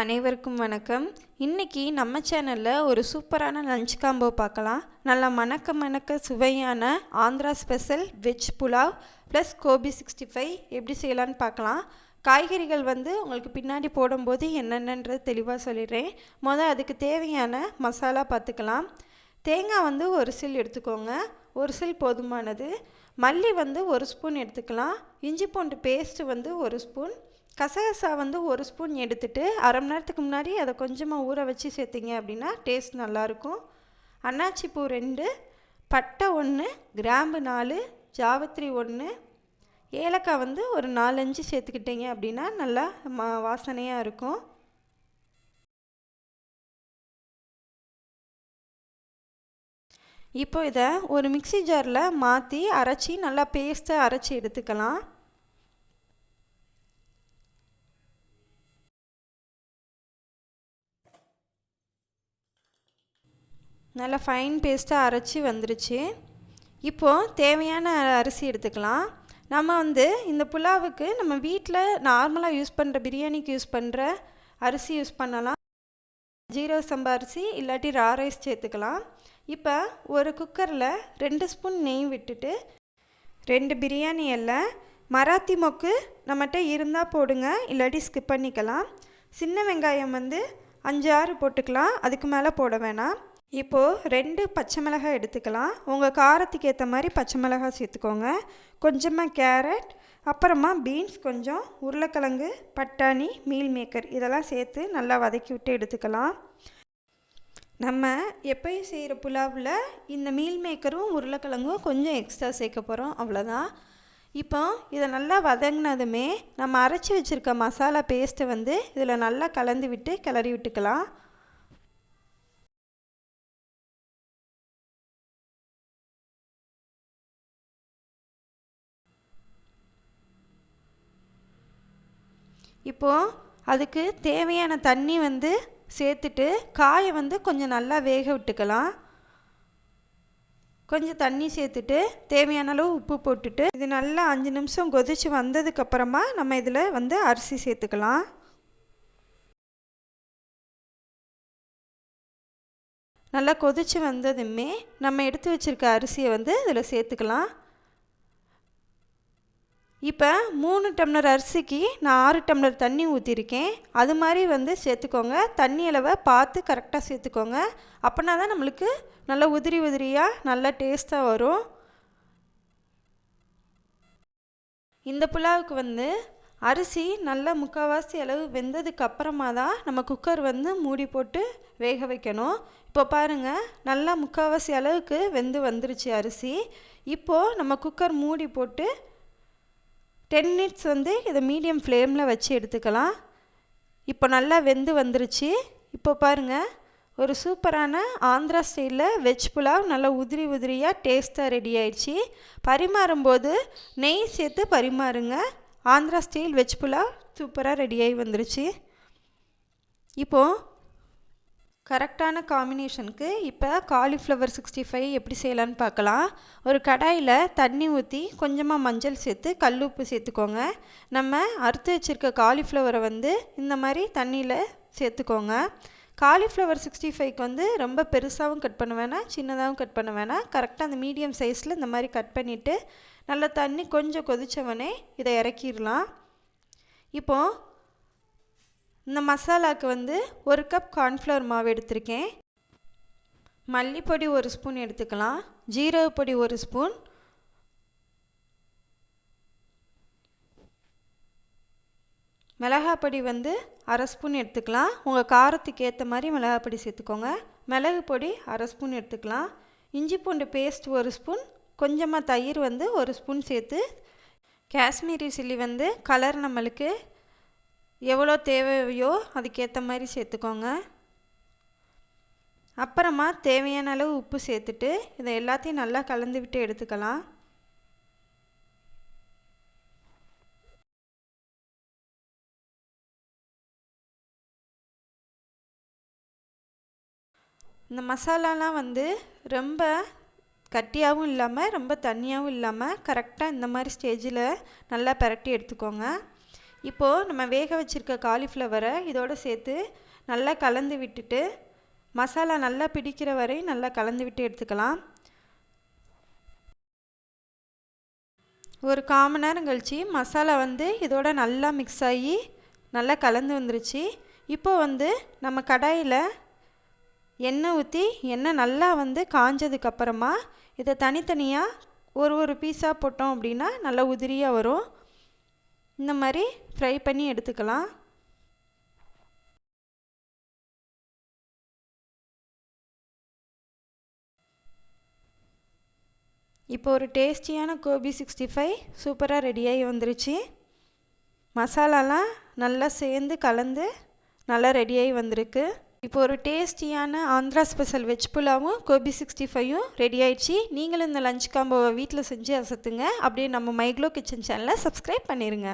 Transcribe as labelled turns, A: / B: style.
A: அனைவருக்கும் வணக்கம். இன்றைக்கி நம்ம சேனலில் ஒரு சூப்பரான லஞ்ச் காம்போ பார்க்கலாம். நல்லா மணக்க மணக்க சுவையான Andhra special veg pulao plus gobi sixty five எப்படி செய்யலான்னு பார்க்கலாம். காய்கறிகள் வந்து உங்களுக்கு பின்னாடி போடும்போது என்னென்னன்றது தெளிவாக சொல்லிடுறேன். மொதல் அதுக்கு தேவையான மசாலா பார்த்துக்கலாம். தேங்காய் வந்து ஒரு சில் எடுத்துக்கோங்க. ஒரு சில் போதுமானது. மல்லி வந்து ஒரு ஸ்பூன் எடுத்துக்கலாம். இஞ்சி பூண்டு பேஸ்ட்டு வந்து ஒரு ஸ்பூன் கசகசா வந்து ஒரு ஸ்பூன் எடுத்துட்டு அரை மணி நேரத்துக்கு முன்னாடி அதை கொஞ்சமாக ஊற வச்சு சேர்த்திங்க அப்படின்னா டேஸ்ட் நல்லாயிருக்கும். அன்னாச்சி பூ ரெண்டு பட்டை ஒன்று கிராம்பு நாலு ஜாவத்திரி ஒன்று ஏலக்காய் வந்து ஒரு நாலஞ்சு சேர்த்துக்கிட்டீங்க அப்படின்னா நல்லா மா வாசனையாக இருக்கும். இப்போ இதை ஒரு மிக்சி ஜாரில் மாற்றி அரைச்சி நல்லா பேஸ்ட்டாக அரைச்சி எடுத்துக்கலாம். நல்லா ஃபைன் பேஸ்ட்டாக அரைச்சி வந்துருச்சு. இப்போது தேவையான அரிசி எடுத்துக்கலாம். நம்ம வந்து இந்த புலாவுக்கு நம்ம வீட்டில் நார்மலாக யூஸ் பண்ணுற பிரியாணிக்கு யூஸ் பண்ணுற அரிசி யூஸ் பண்ணலாம். ஜீரோ சம்பா அரிசி இல்லாட்டி ரா ரைஸ் சேர்த்துக்கலாம். இப்போ ஒரு குக்கரில் ரெண்டு ஸ்பூன் நெய் விட்டுட்டு ரெண்டு பிரியாணி எல்லை மராத்தி மொக்கு நம்மகிட்ட இருந்தால் போடுங்க இல்லாட்டி ஸ்கிப் பண்ணிக்கலாம். சின்ன வெங்காயம் வந்து அஞ்சு ஆறு போட்டுக்கலாம் அதுக்கு மேலே போட வேணாம். இப்போது ரெண்டு பச்சை மிளகாய் எடுத்துக்கலாம். உங்கள் காரத்துக்கு ஏற்ற மாதிரி பச்சை மிளகாய் சேர்த்துக்கோங்க. கொஞ்சமாக கேரட் அப்புறமா பீன்ஸ் கொஞ்சம் உருளைக்கிழங்கு பட்டாணி மீல் மேக்கர் இதெல்லாம் சேர்த்து நல்லா வதக்கி விட்டு எடுத்துக்கலாம். நம்ம எப்பயும் செய்கிற புலாவில் இந்த மீல் மேக்கரும் உருளைக்கிழங்கும் கொஞ்சம் எக்ஸ்ட்ரா சேர்க்க போகிறோம் அவ்வளோதான் இப்போ இதை நல்லா வதங்கினதுமே நம்ம அரைச்சி வச்சுருக்க மசாலா பேஸ்ட்டை வந்து இதில் நல்லா கலந்து விட்டு கிளறி விட்டுக்கலாம். இப்போது அதுக்கு தேவையான தண்ணி வந்து சேர்த்துட்டு காயை வந்து கொஞ்சம் நல்லா வேக விட்டுக்கலாம். கொஞ்சம் தண்ணி சேர்த்துட்டு தேவையான அளவு உப்பு போட்டுட்டு இது நல்லா அஞ்சு நிமிஷம் கொதித்து வந்ததுக்கப்புறமா நம்ம இதில் வந்து அரிசி சேர்த்துக்கலாம். நல்லா கொதித்து வந்ததுமே நம்ம எடுத்து வச்சுருக்க அரிசியை வந்து இதில் சேர்த்துக்கலாம். இப்போ மூணு டம்ளர் அரிசிக்கு நான் ஆறு டம்ளர் தண்ணி ஊற்றிருக்கேன் அது மாதிரி வந்து சேர்த்துக்கோங்க. தண்ணி அளவை பார்த்து கரெக்டாக சேர்த்துக்கோங்க. அப்படின்னா தான் நம்மளுக்கு நல்லா உதிரி உதிரியாக நல்லா டேஸ்ட்டாக வரும். இந்த புலாவுக்கு வந்து அரிசி நல்லா முக்கால்வாசி அளவு வெந்ததுக்கு அப்புறமா தான் நம்ம குக்கர் வந்து மூடி போட்டு வேக வைக்கணும். இப்போ பாருங்கள் நல்லா முக்கால்வாசி அளவுக்கு வெந்து வந்துருச்சு அரிசி. இப்போது நம்ம குக்கர் மூடி போட்டு டென் மினிட்ஸ் வந்து இதை மீடியம் ஃப்ளேமில் வச்சு எடுத்துக்கலாம். இப்போ நல்லா வெந்து வந்துருச்சு. இப்போ பாருங்கள் ஒரு சூப்பரான ஆந்திரா ஸ்டைலில் வெஜ் புலாவ் நல்லா உதிரி உதிரியாக டேஸ்ட்டாக ரெடி ஆயிடுச்சு. பரிமாறும்போது நெய் சேர்த்து பரிமாறுங்க. ஆந்திரா ஸ்டைல் வெஜ் புலாவ் சூப்பராக ரெடியாகி வந்துருச்சு. இப்போது கரெக்டான காம்பினேஷனுக்கு இப்போ காலிஃப்ளவர் சிக்ஸ்டி ஃபைவ் எப்படி செய்யலான்னு பார்க்கலாம். ஒரு கடாயில் தண்ணி ஊற்றி கொஞ்சமாக மஞ்சள் சேர்த்து கல் உப்பு சேர்த்துக்கோங்க. நம்ம அறுத்து வச்சுருக்க காலிஃப்ளவரை வந்து இந்த மாதிரி தண்ணியில் சேர்த்துக்கோங்க. காலிஃப்ளவர் சிக்ஸ்டி ஃபைவ்க்கு வந்து ரொம்ப பெருசாகவும் கட் பண்ண வேணாம் சின்னதாகவும் கட் பண்ண வேணாம். கரெக்டாக அந்த மீடியம் சைஸில் இந்த மாதிரி கட் பண்ணிவிட்டு நல்லா தண்ணி கொஞ்சம் கொதித்தவொடனே இதை இறக்கிடலாம். இப்போது இந்த மசாலாவுக்கு வந்து ஒரு கப் கார்ன்ஃப்ளவர் மாவு எடுத்திருக்கேன். மல்லிப்பொடி ஒரு ஸ்பூன் எடுத்துக்கலாம். ஜீரக பொடி ஒரு ஸ்பூன் மிளகா பொடி வந்து அரை ஸ்பூன் எடுத்துக்கலாம். உங்கள் காரத்துக்கு ஏற்ற மாதிரி மிளகாப்பொடி சேர்த்துக்கோங்க. மிளகு பொடி அரை ஸ்பூன் எடுத்துக்கலாம். இஞ்சி பூண்டு பேஸ்ட் ஒரு ஸ்பூன் கொஞ்சமாக தயிர் வந்து ஒரு ஸ்பூன் சேர்த்து. காஷ்மீரி சில்லி வந்து கலர் நம்மளுக்கு எவ்வளோ தேவையோ அதுக்கேற்ற மாதிரி சேர்த்துக்கோங்க. அப்புறமா தேவையான அளவு உப்பு சேர்த்துட்டு இதை எல்லாத்தையும் நல்லா கலந்து விட்டு எடுத்துக்கலாம். இந்த மசாலாலாம் வந்து ரொம்ப கட்டியாகவும் இல்லாமல் ரொம்ப தண்ணியாகவும் இல்லாமல் கரெக்டாக இந்த மாதிரி ஸ்டேஜில் நல்லா பரட்டி எடுத்துக்கோங்க. இப்போது நம்ம வேக வச்சுருக்க காலிஃப்ளவரை இதோடு சேர்த்து நல்லா கலந்து விட்டுட்டு மசாலா நல்லா பிடிக்கிற வரை நல்லா கலந்து விட்டு எடுத்துக்கலாம். ஒரு கால் நேரம் கழித்து மசாலா வந்து இதோட நல்லா மிக்ஸ் ஆகி நல்லா கலந்து வந்துருச்சு. இப்போ வந்து நம்ம கடாயில் எண்ணெய் ஊற்றி எண்ணெய் நல்லா வந்து காஞ்சதுக்கப்புறமா இதை தனித்தனியாக ஒரு ஒரு பீஸாக போட்டோம் அப்படின்னா நல்லா உதிரியாக வரும். இந்த மாதிரி ஃப்ரை பண்ணி எடுத்துக்கலாம். இப்போ ஒரு டேஸ்டியான கோபி சிக்ஸ்டி ஃபைவ் சூப்பராக ரெடியாகி வந்துருச்சு. மசாலாலாம் நல்லா சேர்ந்து கலந்து நல்லா ரெடியாகி வந்திருக்கு. இப்போ ஒரு டேஸ்டியான ஆந்திரா ஸ்பெஷல் வெஜ் புலாவும் கோபி சிக்ஸ்டி ஃபைவும் ரெடி ஆயிடுச்சு. நீங்களும் இந்த லஞ்ச் காம்போவை வீட்டில் செஞ்சு அசத்துங்க. அப்படியே நம்ம மைக்ளோ கிச்சன் சேனலை சப்ஸ்கிரைப் பண்ணிடுங்க